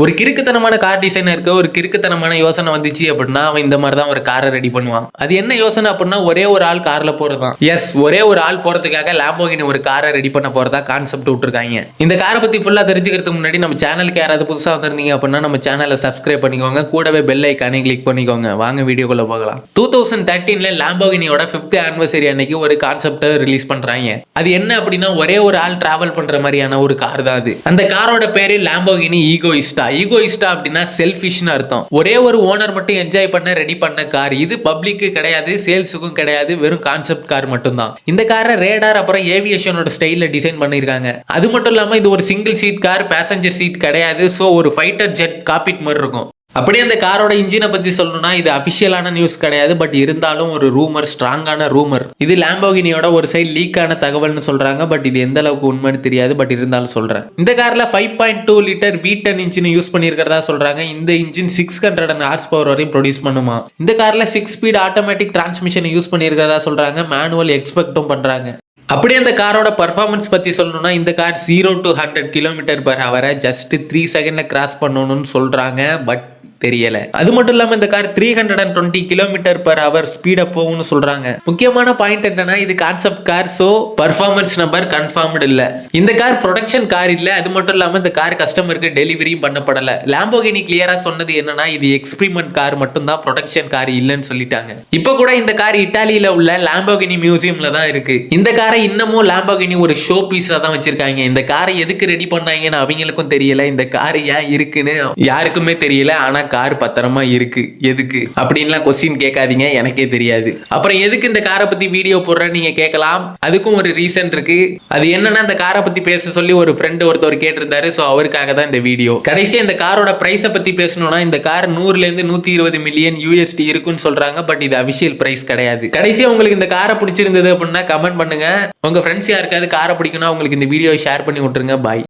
ஒரு கிறுக்குத்தனமான கார் டிசைனருக்கு ஒரு கிறுக்குத்தனமான யோசனை வந்துச்சு அப்படின்னா அவன் இந்த மாதிரி தான் ஒரு காரை ரெடி பண்ணுவான். அது என்ன யோசனை அப்படின்னா ஒரே ஒரு ஆள் காரில் போகிறது தான் எஸ் ஒரே ஒரு ஆள் போகிறதுக்காக லாம்போகினி ஒரு காரை ரெடி பண்ண போகிறதா கான்செப்ட் விட்டுருக்காங்க. இந்த காரை பற்றி ஃபுல்லாக தெரிஞ்சுக்கிறதுக்கு முன்னாடி நம்ம சேனலுக்கு யாராவது புதுசாக வந்திருந்தீங்க அப்படின்னா நம்ம சேனலை சப்ஸ்கிரைப் பண்ணிக்கோங்க. கூடவே பெல் ஐக்கானே கிளிக் பண்ணிக்கோங்க. வாங்க வீடியோக்குள்ள போகலாம். டூ தௌசண்ட் தேர்ட்டீனில் லாம்போகினியோட ஃபிஃப்த் ஆனிவர்சரி அன்னைக்கு ஒரு கான்செப்டை ரிலீஸ் பண்ணுறாங்க அது என்ன அப்படின்னா ஒரே ஒரு ஆள் டிராவல் பண்ணுற மாதிரியான ஒரு கார் தான் அது. அந்த காரோட பேரு லாம்போகினி ஈகோயிஸ்டா ஈகோயிஸ்டா அப்படின்னா செல்ஃபிஷ்னு அர்த்தம். ஒரே ஒரு ஓனர் மட்டும் என்ஜாய் பண்ண ரெடி பண்ண கார் இது பப்ளிக்கு கிடையாது சேல்ஸுக்கும் கிடையாது வெறும் கான்செப்ட் கார் மட்டும்தான். இந்த காரை ரேடார் அப்புறம் ஏவியேஷனோட ஸ்டைலில் டிசைன் பண்ணியிருக்காங்க. அது மட்டும் இல்லாமல் இது ஒரு single seat car passenger seat கிடையாது ஸோ ஒரு ஃபைட்டர் ஜெட் காப்பிட் மாதிரி இருக்கும். அப்படியே அந்த காரோட இன்ஜினை பத்தி சொல்லணும்னா இது அபிஷியலான நியூஸ் கிடையாது பட் இருந்தாலும் ஒரு ரூமர் ஸ்ட்ராங்கான ரூமர் இது லேம்போகினியோட ஒரு சைடு லீக் ஆன தகவல்னு சொல்றாங்க பட் இது எந்த அளவுக்கு உண்மைன்னு தெரியாது பட் இருந்தாலும் சொல்றேன். இந்த கார்ல five point two litre V ten engine use பண்ணியிருக்கிறதா சொல்றாங்க. இந்த engine six hundred and horse power வரையும் ப்ரொடியூஸ் பண்ணுமா? இந்த கார்ல six speed automatic transmission use பண்ணியிருக்கிறதா சொல்றாங்க. மேனுவல் எக்ஸ்பெக்டும் பண்றாங்க. அப்படியே அந்த காரோட பர்ஃபார்மன்ஸ் பற்றி சொல்லணும்னா இந்த car zero to hundred kilometre per ஹவரை just three செகண்டில் கிராஸ் பண்ணணும்னு சொல்கிறாங்க பட் தெரியல. அது மட்டும் இல்லாமல் இந்த car three hundred and twenty kilometre per hour ஸ்பீடாக போகும்னு சொல்கிறாங்க முக்கியமான பாயிண்ட் என்னன்னா இது concept car so performance number confirmed இல்லை. இந்த கார் ப்ரொடக்ஷன் கார் இல்லை. அது மட்டும் இல்லாமல் இந்த கார் கஸ்டமருக்கு டெலிவரியும் பண்ணப்படலை. லாம்போகினி கிளியராக சொன்னது என்னன்னா இது எக்ஸ்பிரிமெண்ட் கார் மட்டும்தான் ப்ரொடக்ஷன் கார் இல்லைன்னு சொல்லிட்டாங்க. இப்போ கூட இந்த கார் இட்டாலியில உள்ள லாம்போகினி மியூசியம்ல தான் இருக்கு. இந்த காரை இன்னமும் லாம்போகினி ஒரு ஷோ பீஸா தான் வச்சிருக்காங்க. இந்த காரை எதுக்கு ரெடி பண்ணாங்கன்னு அவங்களுக்கும் தெரியல. இந்த கார் ஏன் இருக்குன்னு யாருக்குமே தெரியல. ஆனா கார் பத்திரமா இருக்கு. எதுக்கு? அப்படின்லாம் கொஸ்டின் கேட்காதீங்க எனக்கே தெரியாது. அப்புறம் எதுக்கு இந்த காரை பத்தி வீடியோ போடுறேன்னு நீங்க கேட்கலாம்? அதுக்கும் ஒரு ரீசன் இருக்கு. அது என்னன்னா இந்த காரை பத்தி பேச சொல்லி ஒரு ஃப்ரெண்டு ஒருத்தவர் கேட்டிருந்தாரு. ஸோ அவருக்காக தான் இந்த வீடியோ கடைசியாக இந்த காரோட பிரைஸை பத்தி பேசணும்னா இந்த கார் நூறுலேருந்து நூற்றி நூத்தி இருபது மில்லியன் யூஎஸ்டி இருக்குன்னு சொல்றாங்க. பட் இது அபிஷியல் பிரைஸ் கிடையாது. கடைசியாக உங்களுக்கு இந்த காரை பிடிச்சிருந்தது அப்படின்னா கமெண்ட் பண்ணுங்க. உங்க ஃப்ரெண்ட்ஸ் யாருக்காவது காரை பிடிக்கணும் உங்களுக்கு இந்த வீடியோ ஷேர் பண்ணி விட்டுருங்க. பாய்